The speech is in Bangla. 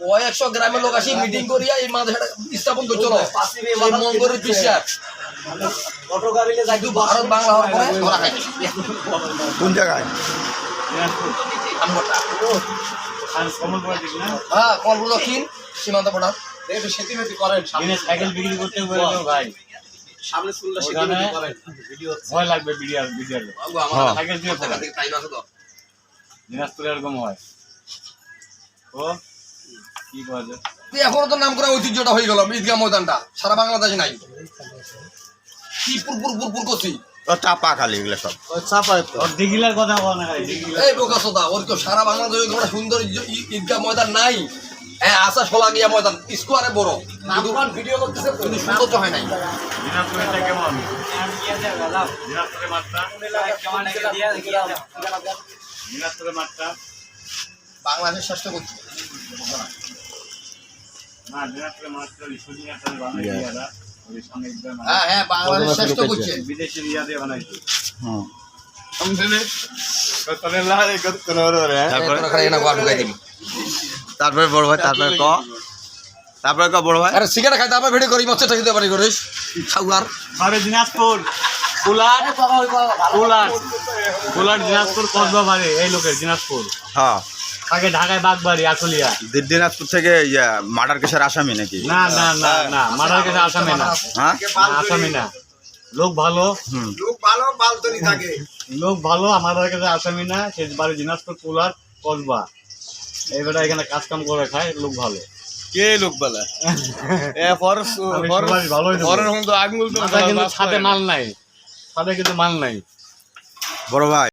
কয়েকশো গ্রামের লোক আসি মিটিং করিয়া এই মাদ্রাসাটা স্থাপন করছিল মঙ্গলের বিশ্বাস ভারত বাংলা হওয়ার পরে ধরা খাই কোন জায়গায়? হ্যাঁ দক্ষিণ সীমান্ত পড়া সাইকেল বিক্রি করতে ভাই। ওখানে ভয় লাগবে বিডিআর বিডিআর সাইকেল দিয়ে দিনাজপুরে এরকম হয়। ও যায়? এখনও তো নাম করা ঐতিহ্যটা হয়ে গেল ঈদগাহ ময়দানটা। সারা বাংলাদেশে নাই। কি পুর পুর পুর পুর করছি চাপা খালি এগুলো সব। ওর দিঘিলার কথা বল না এই প্রকাশতা ওর তো সারা বাংলাদেশে কোনো সুন্দর ঈদগাহ ময়দান নাই। হ্যাঁ আসা সোলা গিয়া ময়দান স্কোয়ারে বড়। ভিডিও করতেছে কিন্তু সৌন্দর্য হয় নাই। দিনাজপুরেটা কেমন? দিনাজপুরের মাত্রা দিনাজপুরের মাত্রা বাংলাদেশ চেষ্টা করছে না দিনাজপুরের মাত্রা ওই সুদিন একটা বানাই ইয়ারা। ওই সামনে একদম হ্যাঁ হ্যাঁ বাংলাদেশ করছে বিদেশি দিয়ে বানাইছে। হুম। তারপরে বড় ভাই তারপরে ক? তারপরে ক বড় ভাই? আরে সিগারেট খাই তারপরে ভিডিও করি খেতে পারি করিস। খাওয়ার আরে দিনাজপুর। কুলার। কুলার। কুলার দিনাজপুর কসবা এই লোকের দিনাজপুর। হ্যাঁ। আগে ঢাকায় বাগবাড়ি আশুলিয়া। দি- দিনাজপুর থেকে ইয়া মার্ডার কেসের আসামি নাকি? না না না না মারার কাছে আসামি না। হ্যাঁ? আসামি না। লোক ভালো হুম। লোক ভালো আমাদের কাছে আসামি না। সে বাড়ি দিনাজপুর কুলার কসবা। এইবারে এখানে কাজ কাম করে খায় লোক ভালো। কে লোক বলা এ ফর আমি ফর সবাই ভালোই দেবো। ফরের মতো আগুন মাথায় কিন্তু ছাদে মাল নাই। ছাদে কিন্তু মাল নাই। বড় ভাই।